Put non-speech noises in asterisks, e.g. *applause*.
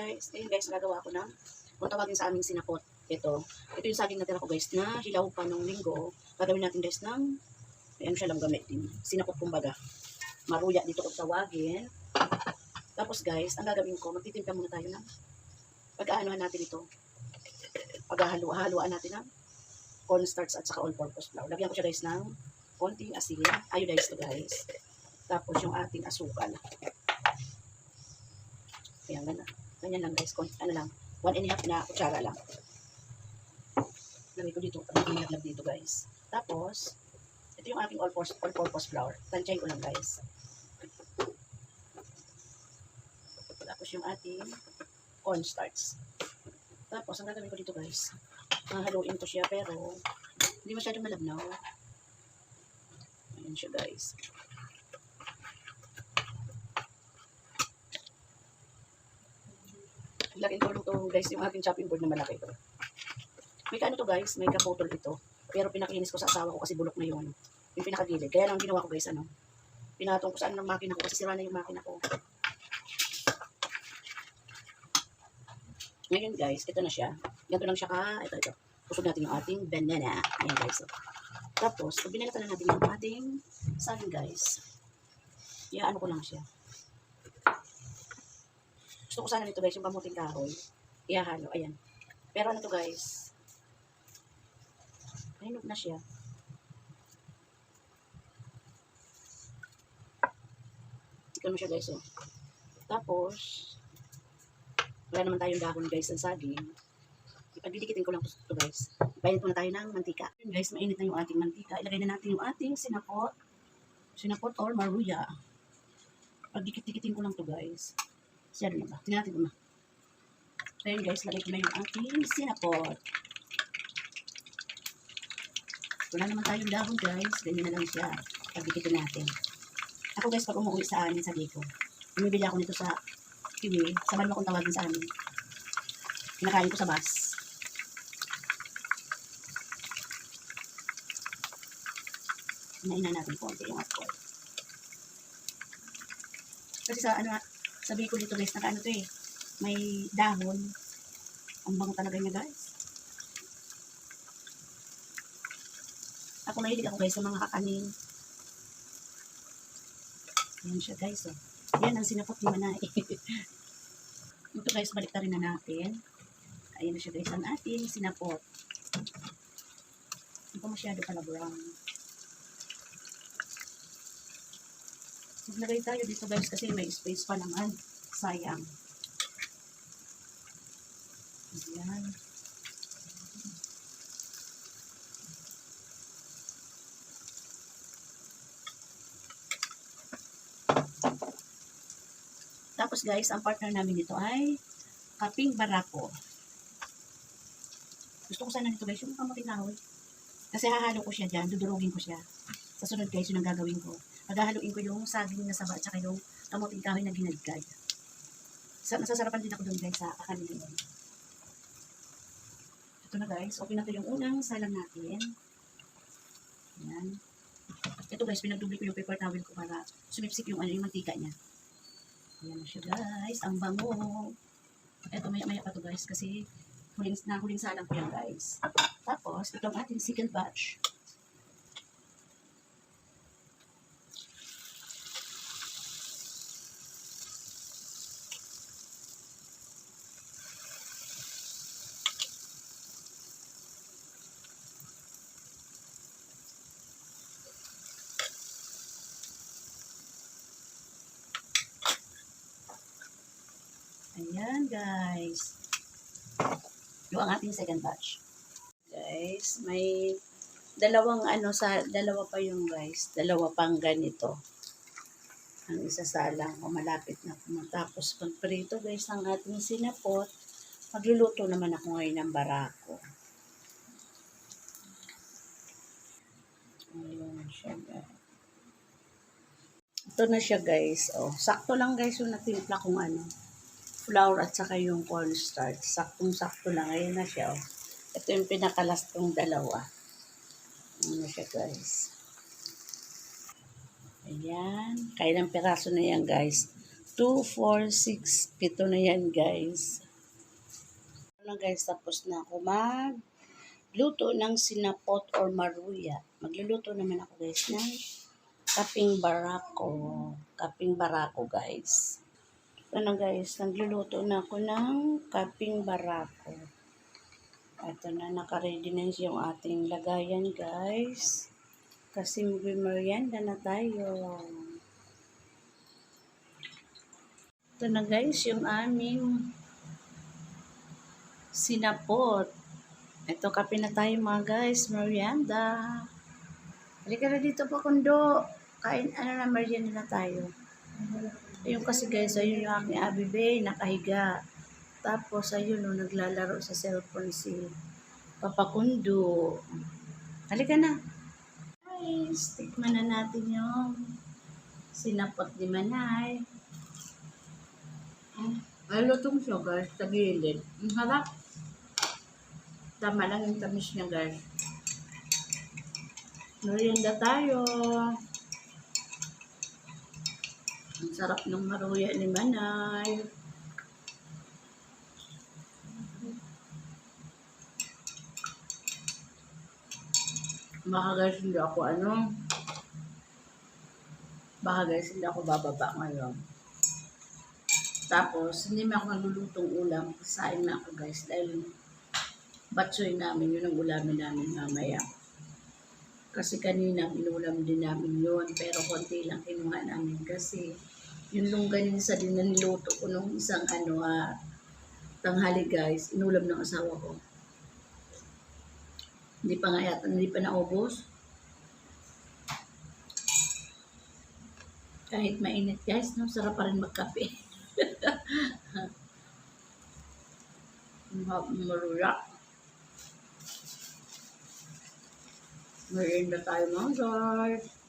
guys. Ayun guys, nagagawa ko ng kung tawagin sa aming sinapot. Ito. Ito yung saging natira ko guys na hilaw pa nung linggo. Gagawin natin guys ng may ano siya lang gamitin. Sinapot kumbaga. Maruya dito kung tawagin. Tapos guys, ang gagawin ko, magtitimpla muna tayo ng pag-aanohan natin ito. Pag-haluan natin ng cornstarch at saka all-purpose flour. Lagyan ko siya guys ng konting asin. Iodized to guys. Tapos yung ating asukal. Ayan, ganyan. Ganyan lang guys. Ano lang. One and a half na kutsara lang. Lagay ko dito. Lagay dito guys. Tapos, ito yung aking all-purpose all -purpose flour. Tansyahin ko lang guys. Tapos yung ating cornstarch. Tapos, ang gagawin ko dito guys, hahaluin ko siya pero hindi masyadong malabnaw. Ayan siya guys. Laking tulong to guys yung aking chopping board na malaki to. May kaano to guys, may kaputol ito. Pero pinakinis ko sa asawa ko kasi bulok na yun. Yung pinakagilid. Kaya lang ginawa ko guys, ano, pinatong ko saan ng makina ko kasi sira na yung makina ko. Ngayon guys, ito na siya. Ganito lang siya ka, ito, ito. Kusog natin yung ating banana. Ayan guys. oh. Tapos, binalatan na natin yung ating saging guys, iaano ko lang siya. Gusto ko sana nito guys, yung kamuting kahoy. Iahalo, ayan. Pero ano to guys, nahinog na siya. Mo siya guys, oh. Tapos, wala naman tayong dahon guys ng saging. Ipagdidikitin ko lang ito guys. Bayan muna tayo ng mantika. Guys, mainit na yung ating mantika. Ilagay na natin yung ating sinapot. Sinapot or maruya. Pagdikit-dikitin ko lang to guys. Siya na ba? Tingnan natin ba? Ayun guys, lagay ko na yung ating sinapot. Wala naman tayong dahon guys. Ganyan na lang siya. Pagdikitin natin. Ako guys, pag umuwi sa amin sa Biko, bumibili ako nito sa kiwi. Sa man kung tawagin sa amin. Kinakain ko sa bus. Hinain na natin konti yung alcohol. Kasi sa ano, sabi ko dito guys, naka ano to eh, may dahon. Ang bango talaga niya guys. Ako mahilig ako guys sa mga kakanin. Yan siya guys oh. Yan ang sinapot ni Manay. *laughs* Ito guys, balik na natin. Ayan na siya guys, ang ating sinapot. Hindi pa masyado pala brown. Maglagay tayo dito guys kasi may space pa naman. Sayang. Ayan. Tapos guys, ang partner namin dito ay kaping barako. Gusto ko sana nito guys, yung kamuting kahoy. Kasi hahalo ko siya dyan, dudurugin ko siya. Sa sunod guys, yun gagawin ko. Paghahaluin ko yung saging na saba at saka yung kamuting kahoy na ginagkay. Sa, nasasarapan din ako doon guys sa kakanin yun. Ito na guys, okay na to yung unang salang natin. Ayan. Ito guys, pinagdubli ko yung paper towel ko para sumipsip yung, ano, yung mantika niya. Ayan na siya guys, ang bango. Ito maya maya pa to guys kasi huling, na huling salang ko yan guys. Tapos, ito ang ating second batch. Ayan, guys. Yung ang ating second batch. Guys, may dalawang ano sa, dalawa pa yung guys. Dalawa pang ganito. Ang isa salang o malapit na matapos pagprito guys ang ating sinapot. Magluluto naman ako ngayon ng barako. Ayun siya guys. Ito na siya guys. Oh, sakto lang guys yung natimpla kong ano flour at saka yung cornstarch. Saktong-sakto lang. Ayan na siya. Oh. Ito yung pinakalas kong dalawa. Na siya, guys. Ayan. Kailang piraso na yan, guys. 2, 4, 6. Pito na yan, guys. Ano guys, tapos na ako mag luto ng sinapot or maruya. Magluluto naman ako guys ng kaping barako. Kaping barako guys. Ano guys, nagluluto na ako ng kaping barako. Ito na, nakaready na yung ating lagayan guys. Kasi mag-merienda na tayo. Ito na guys, yung aming sinapot. Ito, kape na tayo mga guys. Merienda. Halika na dito pa, kundo. Kain, ano na, merienda na tayo. Ayun kasi guys, ayun yung aking abibe, nakahiga. Tapos, ayun, no, naglalaro sa cellphone si Papa Kundo. Halika na. Guys, tikman na natin yung sinapot ni Manay. Ay, lutong siya guys, sa gilid. Ang harap. Tama lang yung tamis niya, guys. Merienda tayo. Ang sarap ng maruya ni Manay. Baka guys, hindi ako ano. Baka guys, hindi ako bababa ngayon. Tapos, hindi mo ako naglulutong ulam. Kasain na ako guys. Dahil batsoy namin, yun ang ulamin namin mamaya. Kasi kanina, inulam din namin yun. Pero konti lang kinuha namin kasi yung longganisa din na niluto ko nung isang ano, ah, tanghali guys, inulam ng asawa ko. Hindi pa nga yata, hindi pa naubos. Kahit mainit guys, no, sarap pa rin magkape. *laughs* Maruya. Merienda tayo mga guys.